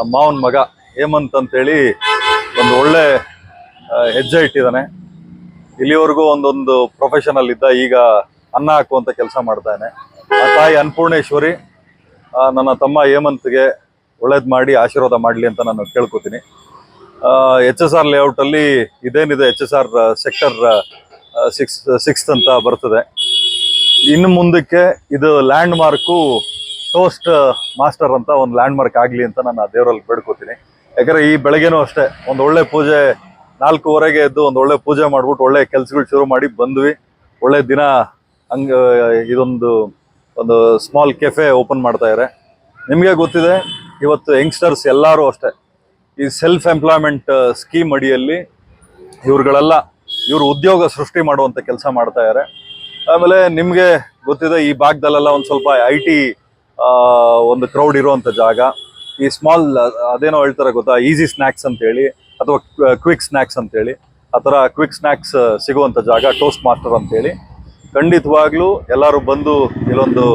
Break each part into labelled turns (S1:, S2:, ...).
S1: ನಮ್ಮ ಮಾವನ ಮಗ ಹೇಮಂತ್ ಅಂತೇಳಿ ಒಂದು ಒಳ್ಳೆ ಹೆಜ್ಜೆ ಇಟ್ಟಿದ್ದಾನೆ. ಇಲ್ಲಿವರೆಗೂ ಒಂದೊಂದು ಪ್ರೊಫೆಷನಲ್ ಇದ್ದ ಈಗ ಅನ್ನ ಹಾಕುವಂಥ ಕೆಲಸ ಮಾಡ್ತಾನೆ. ಆ ತಾಯಿ ಅನ್ನಪೂರ್ಣೇಶ್ವರಿ ನನ್ನ ತಮ್ಮ ಹೇಮಂತ್ಗೆ ಒಳ್ಳೇದು ಮಾಡಿ, ಆಶೀರ್ವಾದ ಮಾಡಲಿ ಅಂತ ನಾನು ಕೇಳ್ಕೊತೀನಿ. ಎಚ್ ಎಸ್ ಆರ್ ಲೇಔಟಲ್ಲಿ ಇದೇನಿದೆ, H S R sector six sixth ಅಂತ ಬರ್ತದೆ. ಇನ್ನು ಮುಂದಕ್ಕೆ ಇದು ಲ್ಯಾಂಡ್ ಮಾರ್ಕು ಟೋಸ್ಟ್ ಮಾಸ್ಟರ್ ಅಂತ ಒಂದು ಲ್ಯಾಂಡ್ ಮಾರ್ಕ್ ಆಗಲಿ ಅಂತ ನಾನು ಆ ದೇವರಲ್ಲಿ ಬೇಡ್ಕೋತೀನಿ. ಯಾಕಂದ್ರೆ ಈ ಬೆಳಗ್ಗೆನೂ ಅಷ್ಟೇ, ಒಂದು ಒಳ್ಳೆ ಪೂಜೆ, ನಾಲ್ಕೂವರೆಗೆ ಎದ್ದು ಒಂದು ಒಳ್ಳೆ ಪೂಜೆ ಮಾಡ್ಬಿಟ್ಟು ಒಳ್ಳೆ ಕೆಲಸಗಳು ಶುರು ಮಾಡಿ ಬಂದ್ವಿ. ಒಳ್ಳೆ ದಿನ, ಹಂಗ, ಇದೊಂದು, ಒಂದು ಸ್ಮಾಲ್ ಕೆಫೆ ಓಪನ್ ಮಾಡ್ತಾ ಇದ್ದಾರೆ ನಿಮಗೆ ಗೊತ್ತಿದೆ, ಇವತ್ತು ಯಂಗ್ಸ್ಟರ್ಸ್ ಎಲ್ಲರೂ ಅಷ್ಟೇ, ಈ ಸೆಲ್ಫ್ ಎಂಪ್ಲಾಯ್ಮೆಂಟ್ ಸ್ಕೀಮ್ ಅಡಿಯಲ್ಲಿ ಇವ್ರುಗಳೆಲ್ಲ, ಇವರು ಉದ್ಯೋಗ ಸೃಷ್ಟಿ ಮಾಡುವಂತ ಕೆಲಸ ಮಾಡ್ತಾ ಇದ್ದಾರೆ ಆಮೇಲೆ ನಿಮಗೆ ಗೊತ್ತಿದೆ, ಈ ಭಾಗದಲ್ಲೆಲ್ಲ ಒಂದು ಸ್ವಲ್ಪ ಐ ಟಿ ಒಂದು ಕ್ರೌಡ್ ಇರುವಂತ ಜಾಗ. ಈ ಸ್ಮಾಲ್ ಅದೇನೋ ಹೇಳ್ತಾರೆ ಗೊತ್ತಾ? ಈಸಿ ಸ್ನ್ಯಾಕ್ಸ್ ಅಂತ ಹೇಳಿ ಅಥವಾ ಕ್ವಿಕ್ ಸ್ನ್ಯಾಕ್ಸ್ ಅಂತ ಹೇಳಿ ಆ ಥರ ಕ್ವಿಕ್ ಸ್ನ್ಯಾಕ್ಸ್ ಸಿಗುವಂತ ಜಾಗ ಟೋಸ್ಟ್ ಮಾಸ್ಟರ್ ಅಂತ ಹೇಳಿ ಖಂಡಿತವಾಗ್ಲೂ ಎಲ್ಲರೂ ಬಂದು ಇಲ್ಲೊಂದು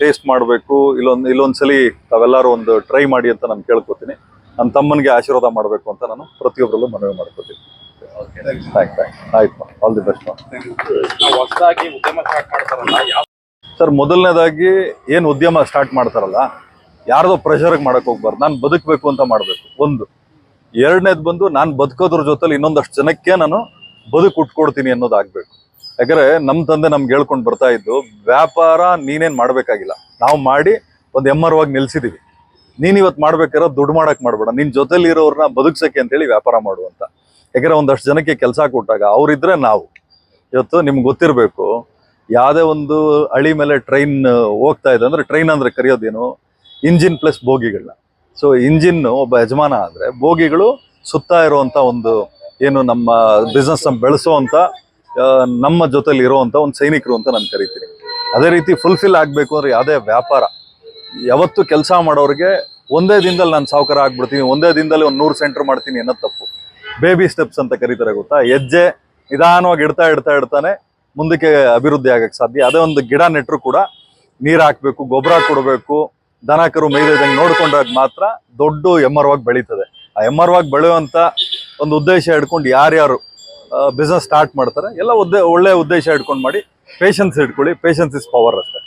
S1: ಟೇಸ್ಟ್ ಮಾಡಬೇಕು. ಇಲ್ಲೊಂದು ಇಲ್ಲೊಂದ್ಸಲಿ ತಾವೆಲ್ಲರೂ ಒಂದು ಟ್ರೈ ಮಾಡಿ ಅಂತ ನಾನು ಕೇಳ್ಕೊತೀನಿ. ನನ್ನ ತಮ್ಮನಿಗೆ ಆಶೀರ್ವಾದ ಮಾಡಬೇಕು ಅಂತ ನಾನು ಪ್ರತಿಯೊಬ್ಬರಲ್ಲೂ ಮನವಿ ಮಾಡ್ಕೊತೀನಿ. ಆಯ್ತು ಆಲ್ ದಿ ಬೆಸ್ಟ್
S2: ಹೊಸದಾಗಿ ಉದ್ಯಮ
S1: ಸರ್, ಮೊದಲನೇದಾಗಿ ಏನು ಉದ್ಯಮ ಸ್ಟಾರ್ಟ್ ಮಾಡ್ತಾರಲ್ಲ, ಯಾರ್ದೋ ಪ್ರೆಷರ್ಗೆ ಮಾಡಕ್ ಹೋಗ್ಬಾರ್ದು. ನಾನು ಬದುಕಬೇಕು ಅಂತ ಮಾಡಬೇಕು. ಒಂದು. ಎರಡನೇದು ಬಂದು ನಾನು ಬದುಕೋದ್ರ ಜೊತೆಲಿ ಇನ್ನೊಂದಷ್ಟು ಜನಕ್ಕೆ ನಾನು ಬದುಕು ಉಟ್ಕೊಡ್ತೀನಿ ಅನ್ನೋದಾಗಬೇಕು. ಯಾಕಂದರೆ ನಮ್ಮ ತಂದೆ ನಮ್ಗೆ ಹೇಳ್ಕೊಂಡು ಬರ್ತಾ ಇದ್ದು, ವ್ಯಾಪಾರ ನೀನೇನ್ ಮಾಡಬೇಕಾಗಿಲ್ಲ. ನಾವು ಮಾಡಿ ಒಂದು ಎಮ್ಮರವಾಗಿ ನಿಲ್ಸಿದೀವಿ. ನೀನು ಇವತ್ತು ಮಾಡ್ಬೇಕಾದ್ರೆ ದುಡ್ಡು ಮಾಡೋಕ್ಕೆ ಮಾಡಬೇಡ. ನಿನ್ನ ಜೊತೆಲಿ ಇರೋರನ್ನ ಬದುಕ್ಸಕ್ಕೆ ಅಂತೇಳಿ ವ್ಯಾಪಾರ ಮಾಡುವಂತ ಯಾಕಂದ್ರೆ ಒಂದಷ್ಟು ಜನಕ್ಕೆ ಕೆಲಸ ಕೊಟ್ಟಾಗ ಅವ್ರಿದ್ರೆ ನಾವು. ಇವತ್ತು ನಿಮ್ಗೆ ಗೊತ್ತಿರಬೇಕು ಯಾವುದೇ ಒಂದು ಹಳಿ ಮೇಲೆ ಟ್ರೈನ್ ಹೋಗ್ತಾ ಇದೆ ಅಂದ್ರೆ ಟ್ರೈನ್ ಅಂದ್ರೆ ಕರೆಯೋದೇನು? ಇಂಜಿನ್ ಪ್ಲಸ್ ಬೋಗಿಗಳನ್ನ. ಸೊ ಇಂಜಿನ್ ಒಬ್ಬ ಯಜಮಾನ ಆದ್ರೆ ಬೋಗಿಗಳು ಸುತ್ತಾ ಇರುವಂಥ ಒಂದು ಏನು ನಮ್ಮ ಬಿಸ್ನೆಸ್ ಬೆಳೆಸುವಂಥ ನಮ್ಮ ಜೊತೆಲಿ ಇರುವಂತ ಒಂದು ಸೈನಿಕರು ಅಂತ ನಾನು ಕರಿತೀನಿ. ಅದೇ ರೀತಿ ಫುಲ್ಫಿಲ್ ಆಗಬೇಕು ಅಂದ್ರೆ ಯಾವುದೇ ವ್ಯಾಪಾರ. ಯಾವತ್ತು ಕೆಲಸ ಮಾಡೋರಿಗೆ ಒಂದೇ ದಿನದಲ್ಲಿ ನಾನು ಸಾವುಕಾರ ಆಗ್ಬಿಡ್ತೀನಿ, ಒಂದೇ ದಿನದಲ್ಲಿ ಒಂದು ನೂರು ಸೆಂಟರ್ ಮಾಡ್ತೀನಿ ಅನ್ನೋದು ತಪ್ಪು. ಬೇಬಿ ಸ್ಟೆಪ್ಸ್ ಅಂತ ಕರೀತಾರೆ ಗೊತ್ತಾ? ಹೆಜ್ಜೆ ನಿಧಾನವಾಗಿ ಇಡ್ತಾ ಇಡ್ತಾ ಇಡ್ತಾನೆ ಮುಂದಕ್ಕೆ ಅಭಿವೃದ್ಧಿ ಆಗಕ್ಕೆ ಸಾಧ್ಯ. ಅದೇ ಒಂದು ಗಿಡ ನೆಟ್ಟರು ಕೂಡ ನೀರು ಹಾಕ್ಬೇಕು, ಗೊಬ್ಬರ ಕೊಡಬೇಕು, ದನ, ಕರು ನೋಡ್ಕೊಂಡಾಗ ಮಾತ್ರ ದೊಡ್ಡ ಎಮ್ಮರವಾಗಿ ಬೆಳೀತದೆ. ಆ ಎಮ್ಮರವಾಗಿ ಬೆಳೆಯುವಂತ ಒಂದು ಉದ್ದೇಶ ಹಿಡ್ಕೊಂಡು ಯಾರ್ಯಾರು ಬಿಸ್ನೆಸ್ ಸ್ಟಾರ್ಟ್ ಮಾಡ್ತಾರೆ, ಎಲ್ಲ ಉದ್ದೇ, ಒಳ್ಳೆ ಉದ್ದೇಶ ಇಟ್ಕೊಂಡು ಮಾಡಿ ಪೇಷನ್ಸ್ ಇಟ್ಕೊಳ್ಳಿ ಪೇಷನ್ಸ್ ಇಸ್ ಪವರ್ ಅಷ್ಟೇ.